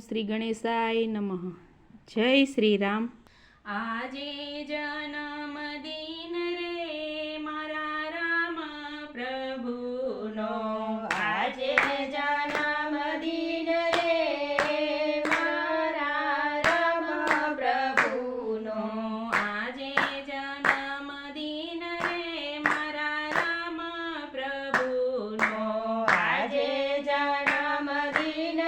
શ્રી ગણેશાય નમઃ. જય શ્રી રામ આજે જન્મ દિન રે મારા રામ પ્રભુનો. આજે જન્મ દિન રે મારા રામ પ્રભુનો. આજે જન્મ દિન રે મારા રામ પ્રભુનો. આજે જન્મ દિન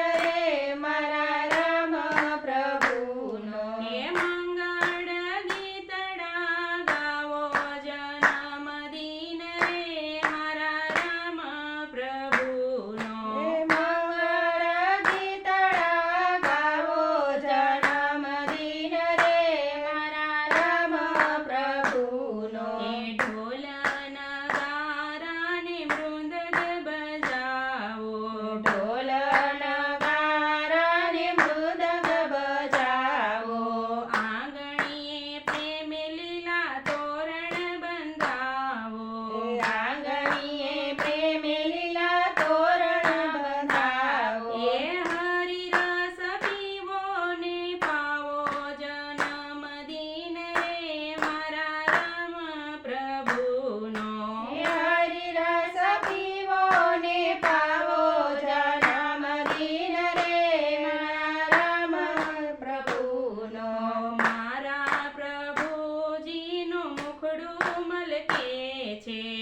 થોડું મલકે છે.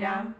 freedom,